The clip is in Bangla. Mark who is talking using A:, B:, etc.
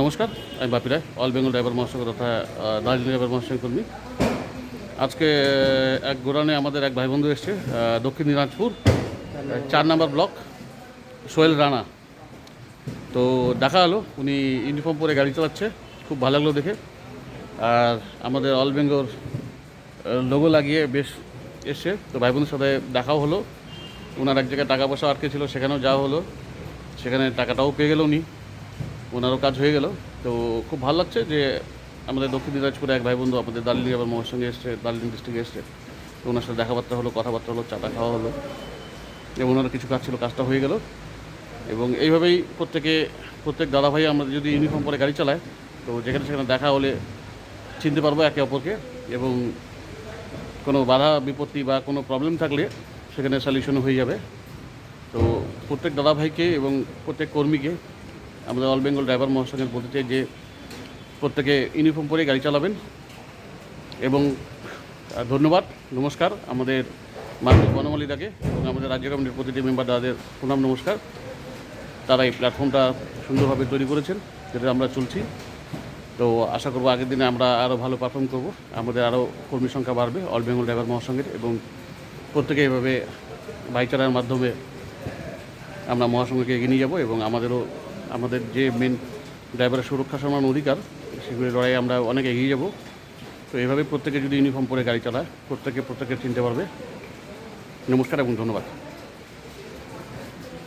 A: নমস্কার, আমি Bapi Roy, all Bengal driver মহাসংঘ তথা দার্জিলিং ড্রাইভার মহাসংঘ কর্মী। আজকে এক গোড়ানে আমাদের এক ভাই বন্ধু এসছে দক্ষিণ দিনাজপুর, চার নাম্বার ব্লক, সোহেল রানা। তো দেখা হলো, উনি ইউনিফর্ম পরে গাড়ি চালাচ্ছে, খুব ভালো লাগল দেখে। আর আমাদের অল বেঙ্গল লোগো লাগিয়ে বেশ এসছে। তো ভাই বোনের সাথে দেখাও হলো। ওনার এক জায়গায় টাকা পয়সা আটকে ছিল, সেখানেও যাওয়া হলো। সেখানে টাকাটাও পেয়ে গেল উনি। ওনারও কাজ হয়ে গেল। তো খুব ভালো লাগছে যে আমাদের দক্ষিণ দিনাজপুরে এক ভাই বন্ধু আমাদের দার্জিলিং আবার মোর সঙ্গে এসছে, দার্জিলিং ডিস্ট্রিক্টে এসছে। তো ওনার সাথে দেখাবার্তা হলো, কথাবার্তা হলো, চাটা খাওয়া হলো। এবং ওনার কিছু কাজ ছিল, কাজটা হয়ে গেল। এবং এইভাবেই প্রত্যেকে, প্রত্যেক দাদা ভাই আমরা যদি ইউনিফর্ম পরে গাড়ি চালায়, তো যেখানে সেখানে দেখা হলে চিনতে পারব একে অপরকে। এবং কোনো বাধা, বিপত্তি বা কোনো প্রবলেম থাকলে সেখানে সলিউশন হয়ে যাবে। তো প্রত্যেক দাদা ভাইকে এবং প্রত্যেক কর্মীকে আমাদের অল বেঙ্গল ড্রাইভার মহাসংঘের বলতে চাই যে, প্রত্যেকে ইউনিফর্ম পরে গাড়ি চালাবেন এবং ধন্যবাদ, নমস্কার, আমাদের মাহমুদ বনমালিদাকে এবং আমাদের রাজ্য কমিটির প্রতিটি মেম্বার দাদাদের প্রণাম, নমস্কার। তারা এই প্ল্যাটফর্মটা সুন্দরভাবে তৈরি করেছেন যেটা আমরা চলছি। তো আশা করব আগের দিনে আমরা আরও ভালো পারফর্ম করব। আমাদের আরও কর্মী সংখ্যা বাড়বে অল বেঙ্গল ড্রাইভার মহাসংঘের এবং প্রত্যেকে এভাবে ভাইচারার মাধ্যমে আমরা মহাসংঘকে এগিয়ে নিয়ে যাব এবং আমাদেরও আমাদের যে মেন ড্রাইভারের সুরক্ষা সমান অধিকার, সেগুলি লড়াই আমরা অনেক এগিয়ে যাব। তো এভাবে প্রত্যেকে যদি ইউনিফর্ম পরে গাড়ি চালায়, প্রত্যেকে প্রত্যেকে চিনতে পারবে। নমস্কার এবং ধন্যবাদ।